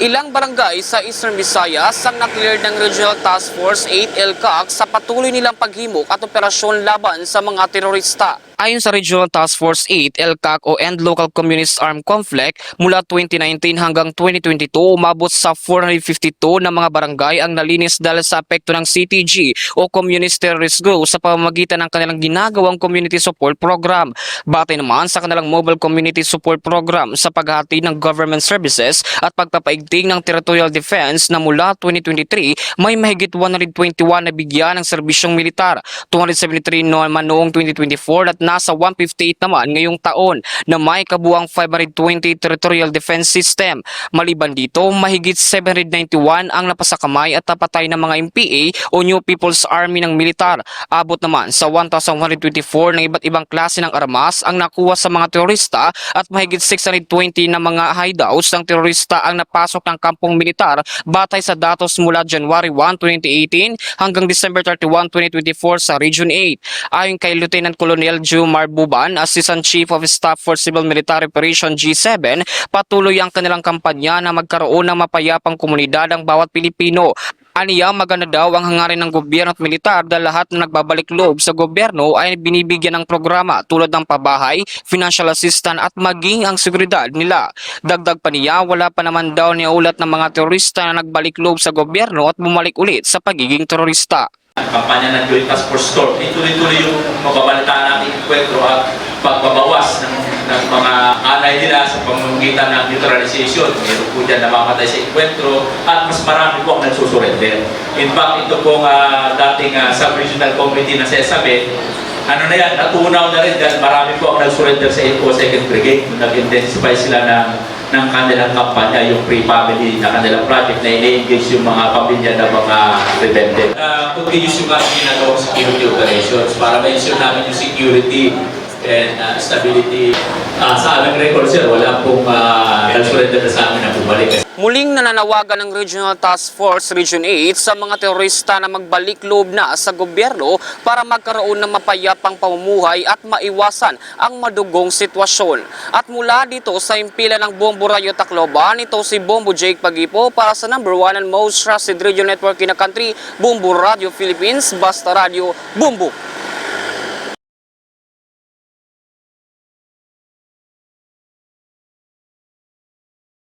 Ilang barangay sa Eastern Visayas ang naklear ng Regional Task Force 8 LCAC sa patuloy nilang paghimok at operasyon laban sa mga terorista. Ayon sa Regional Task Force 8 LCAC o End Local Communist Armed Conflict, mula 2019 hanggang 2022 umabot sa 452 na mga barangay ang nalinis dahil sa apekto ng CTG o Communist Terrorist Group sa pamamagitan ng kanilang ginagawang Community Support Program. Batay naman sa kanilang Mobile Community Support Program sa paghati ng government services at pagpapaigting ng territorial defense na mula 2023 may mahigit 121 na bigyan ng serbisyong militar, 273 naman noong 2024 at nasa 158 naman ngayong taon na may kabuang 520 territorial defense system. Maliban dito, mahigit 791 ang napasakamay at napatay ng mga MPA o New People's Army ng militar. Abot naman sa 1,124 ng iba't ibang klase ng armas ang nakuha sa mga terorista at mahigit 620 na mga hideouts ng terorista ang napasok ng kampong militar batay sa datos mula January 1, 2018 hanggang December 31, 2024 sa Region 8. Ayon kay Lieutenant Colonel Jumar Buban, Assistant Chief of Staff for Civil Military Operation G7, patuloy ang kanilang kampanya na magkaroon ng mapayapang komunidad ang bawat Pilipino. Aniya maganda daw ang hangarin ng gobyerno at militar dahil lahat na nagbabalik loob sa gobyerno ay binibigyan ng programa tulad ng pabahay, financial assistance at maging ang seguridad nila. Dagdag pa niya, wala pa naman daw niulat ng mga terorista na nagbalik loob sa gobyerno at bumalik ulit sa pagiging terorista. kampanya ng Joint Task Force Store. Ituloy-tuloy yung kwentro at pagbabawas ng, ng mga anay nila sa pamamagitan ng neutralization. Meron po dyan namamatay sa enkwentro at mas marami po ang nagsusurrender. In fact, ito pong ah, dating ah, sub-regional committee na sesabi, ano na yan, natunaw na rin dahil marami po ang nag-surrender sa 8 2nd Brigade. Nag-intensify sila ng, ng kanilang kampanya, yung pre-family na kanilang project na ini-engage yung mga pamilya ng mga rebelde. Uh, continuous yung kasi ginagawa security operations para ma-ensure namin yung security and uh, stability. Ah, sa aming record, sir, wala pong uh, nag-surrender na sa amin na bumalik. Muling nananawagan ng Regional Task Force Region 8 sa mga terorista na magbalik loob na sa gobyerno para magkaroon ng mapayapang pamumuhay at maiwasan ang madugong sitwasyon. At mula dito sa impila ng Bombo Rayo Tacloban, ito si Bombo Jake Pagipo para sa number one and most trusted radio network in the country, Bombo Radio Philippines, Basta Radio, Bombo